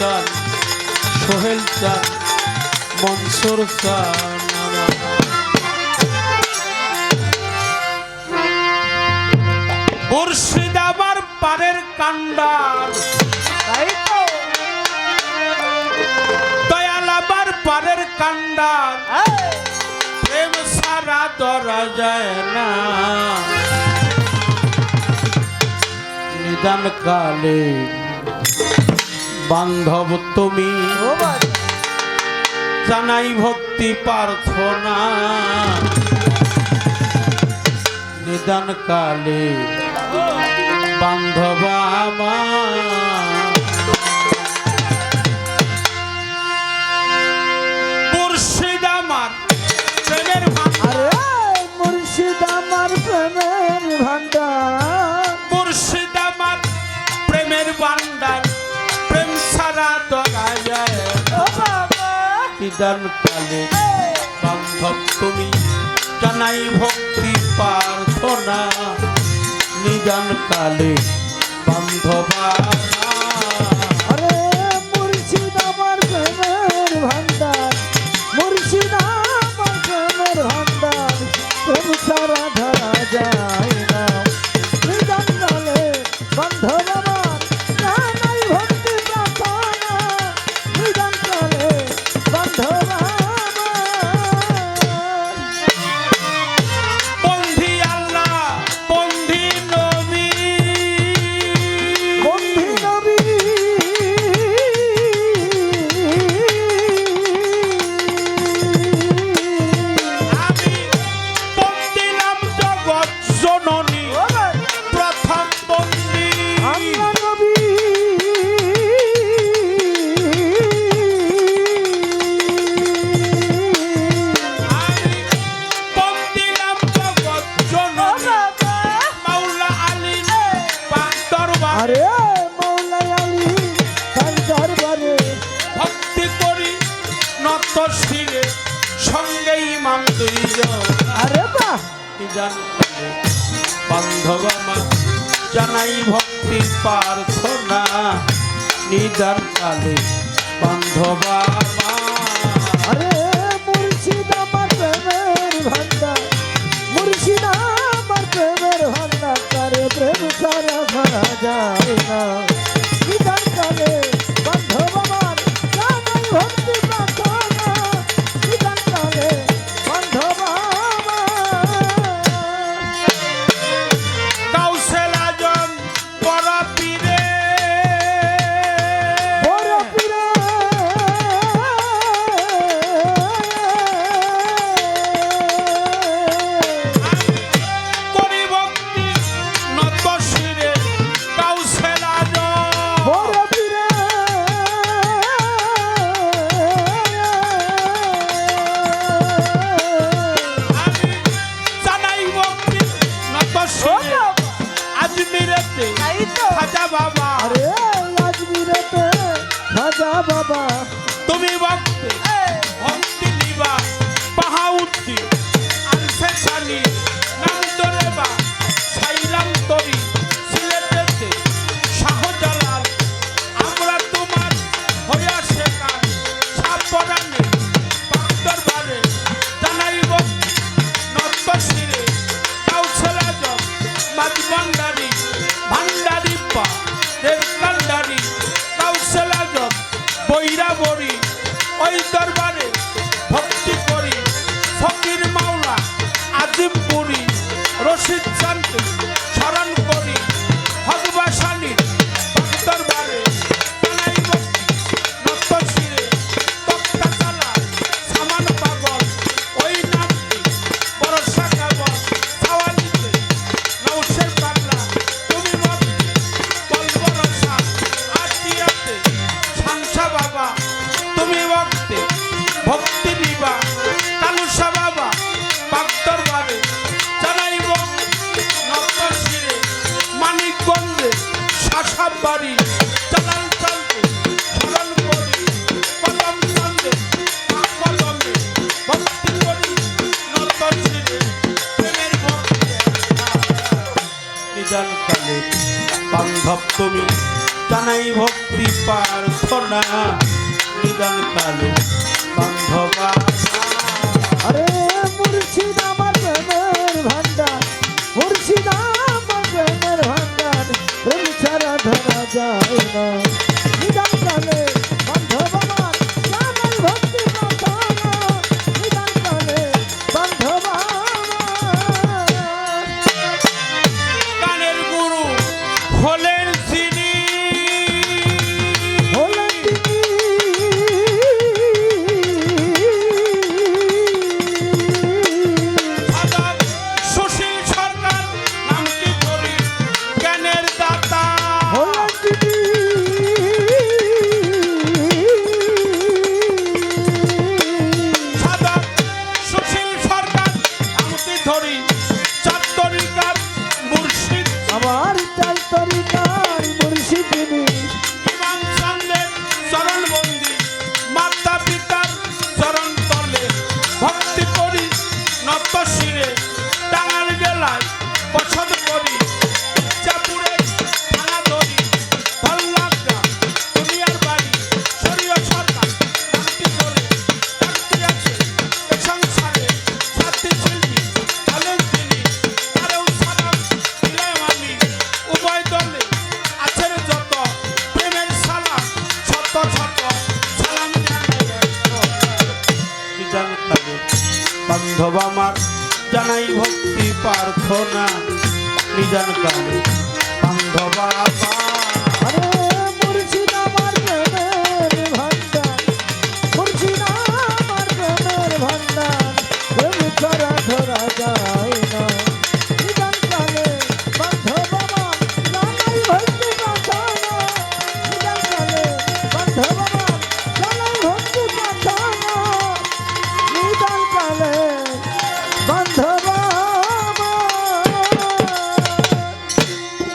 চান, সোহেল চান, মনসুর চান মুর্শিদাবার পারের কান্ডার। দয়ালাবার পারের কান্ডার। প্রেম সারা ধরা যায় না। নিদান কালে বান্ধব তুমি। জানাই ভক্তি প্রার্থনা। নিদান কালে বান্ধব আমার। নিদান কালে বান্ধব তুমি, জানাই ভক্তি প্রার্থনা। নিদান কালে বান্ধবা সারা ধরা যায় না। নিদান আরে মৌলাই আলী তার দরবারে ভক্তি করি নত শিরে সঙ্গে ইমাম দুইজন আরে বাহ! জান বান্ধব আমার জানাই ভক্তি প্রার্থনা। নিদান কালে বান্ধব ভরা যায় বাবা। বৈরাবরী ওই দরবারে ভক্তি করি। ফকির মাওলা আজিমপুরি রশিদ চান্দ স্মরণ করি। ভক্তি দিবা কালুসা বাবা বাগদর বারে জানাইব নতশিরে মানিকগঞ্জে শাসাব বাড়ি ভক্তি করি নতশিরে প্রেমের ভক্তি নিজান কালে বান্ধব তুমি জানাই ভক্তি পার্থনা নিদান কালে বান্ধব তরি চার তরিকার মুর্শিদ? আমার চার তরিকার মুর্শিদ ইমাম সামনে চরণ বন্দি মাতা পিতার চরণ তলে। ভক্তি করি নত শিরে টাঙ্গাল জেলায় মাধব আমার জানাই ভক্তি প্রার্থনা। নিজান কালে বান্ধবা